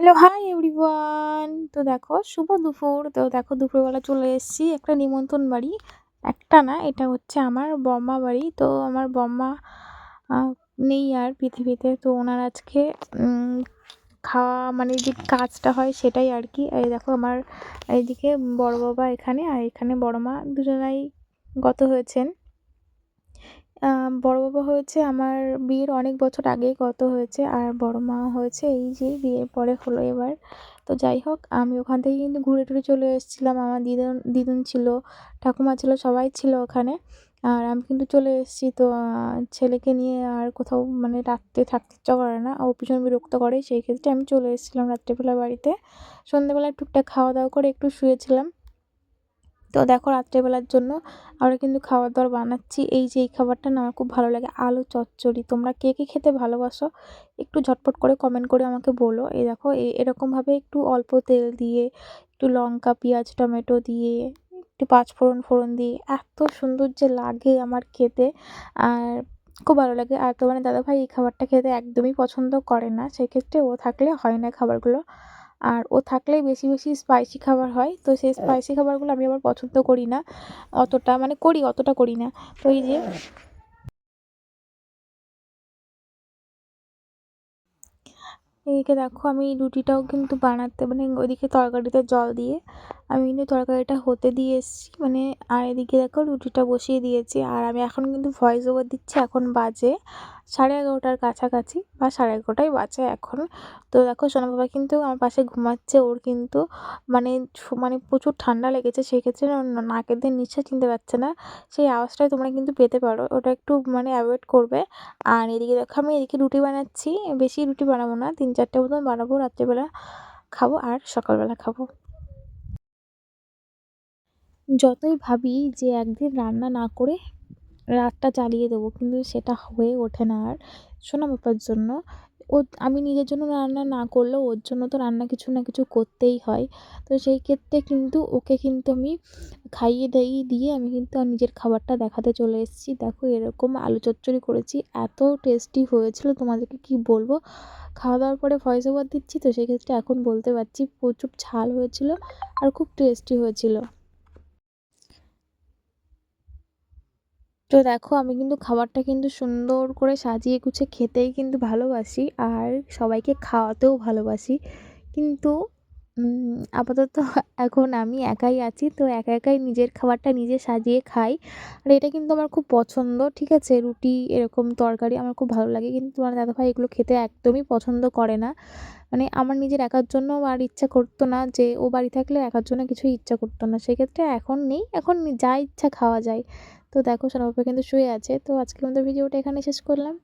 Hello, hi everyone. তো দেখো, শুভ দুপুর। তো দেখো, দুপুরবেলা চলে এসেছি একটা নিমন্ত্রণ বাড়ি। একটা না, এটা হচ্ছে আমার বম্মা বাড়ি। তো আমার বম্মা নেই আর পৃথিবীতে। তো ওনার আজকে খাওয়া মানে যে কাজটা হয় সেটাই আর কি। এই দেখো, আমার এইদিকে বড় বাবা এখানে আর এখানে বড় মা দুজনাই গত হয়েছেন। বড় বাবা হয়েছে, আমার বিয়ের অনেক বছর আগেই গত হয়েছে, আর বড় মা হয়েছে, এই যে বিয়ের পরে হলো এবার। তো যাই হোক, আমি ওখান থেকে কিন্তু ঘুরে টুরে চলে এসেছিলাম, আমার দিদন, দিদুন ছিল, ঠাকুমা ছিল, সবাই ছিল ওখানে, আর আমি কিন্তু চলে এসেছি। তো ছেলেকে নিয়ে আর কোথাও মানে রাত্রে থাকতে ইচ্ছা করে না, ও ভীষণ বিরক্ত করে, সেই ক্ষেত্রে আমি চলে এসেছিলাম রাত্রেবেলা বাড়িতে। সন্ধ্যেবেলা টুকটাক খাওয়া দাওয়া করে একটু শুয়েছিলাম। তো দেখো রাত্রেবেলার জন্য আমরা কিন্তু খাবার দাবার বানাচ্ছি। এই যে এই খাবারটা না আমার খুব ভালো লাগে, আলু চচ্চড়ি। তোমরা কে কে খেতে ভালোবাসো একটু ঝটপট করে কমেন্ট করে আমাকে বলো। এই দেখো এরকমভাবে একটু অল্প তেল দিয়ে, একটু লঙ্কা, পেঁয়াজ, টমেটো দিয়ে, একটু পাঁচ ফোড়ন ফোড়ন দিয়ে, এত সুন্দর যে লাগে আমার খেতে। আর খুব ভালো লাগে। আর তোমার দাদাভাই এই খাবারটা খেতে একদমই পছন্দ করে না। সেক্ষেত্রে ও থাকলে হয় না খাবারগুলো। আর ও থাকলে বেশি বেশি স্পাইসি খাবার হয়। তো সেই স্পাইসি খাবারগুলো আমি আবার পছন্দ করি না। অতটা মানে করি অতটা করি না। তো এই যে এদিকে দেখো আমি রুটিটাও কিন্তু বানাতে মানে ওইদিকে তরকারিতে জল দিয়ে আমি কিন্তু তরকারিটা হতে দিয়ে এসেছি। মানে আর এদিকে দেখো রুটিটা বসিয়ে দিয়েছি। আর আমি এখন কিন্তু ভয়েস ওভার দিচ্ছি, এখন বাজে সাড়ে এগারোটার কাছাকাছি বা সাড়ে এগারোটাই বাজে এখন। তো দেখো সোনা বাবা কিন্তু আমার পাশে ঘুমাচ্ছে, ওর কিন্তু মানে মানে প্রচুর ঠান্ডা লেগেছে, সেক্ষেত্রে নাকের দিয়ে নিঃশ্বাস চিনতে পারছে না। সেই আওয়াজটাই তোমরা কিন্তু পেতে পারো, ওটা একটু মানে অ্যাভয়েড করবে। আর এদিকে দেখো আমি এদিকে রুটি বানাচ্ছি, বেশি রুটি বানাবো না, তিন চারটে মতন বানাবো রাত্রেবেলা খাব আর সকালবেলা খাব। যতই ভাবি যে একদিন রান্না না করে রাতটা চালিয়ে দেবো, কিন্তু সেটা হয়ে ওঠে না আর। সোনা বাবার জন্য, ও, আমি নিজের জন্য রান্না না করলেও ওর জন্য তো রান্না কিছু না কিছু করতেই হয়। তো সেই ক্ষেত্রে কিন্তু ওকে কিন্তু আমি খাইয়ে দাইয়ে দিয়ে আমি কিন্তু নিজের খাবারটা দেখাতে চলে এসেছি। দেখো এরকম আলু চচ্চড়ি করেছি, এত টেস্টি হয়েছিল, তোমাদেরকে কি বলব? খাওয়া দাওয়ার পরে ভয়েস ওভার দিচ্ছি, তো সেক্ষেত্রে এখন বলতে পারছি, প্রচুর ঝাল হয়েছিল আর খুব টেস্টি হয়েছিল। তো দেখো আমি কিন্তু খাবারটা কিন্তু সুন্দর করে সাজিয়ে গুছিয়ে খেতেই কিন্তু ভালোবাসি আর সবাইকে খাওয়াতেও ভালোবাসি। কিন্তু আপাতত এখন আমি একাই আছি, তো একা একাই নিজের খাবারটা নিজে সাজিয়ে খাই। আর এটা কিন্তু আমার খুব পছন্দ, ঠিক আছে? রুটি, এরকম তরকারি আমার খুব ভালো লাগে। কিন্তু তোমার দাদাভাই এগুলো খেতে একদমই পছন্দ করে না। মানে আমার নিজের একার জন্য আর ইচ্ছা করতো না যে ও বাড়ি থাকলে একার জন্য কিছুই ইচ্ছা করতো না। সেক্ষেত্রে এখন নেই, এখন যা ইচ্ছা খাওয়া যায়। তো দেখো সোনা কিন্তু শুয়ে আছে। তো আজকে মতো ভিডিওটা এখানে শেষ করলাম।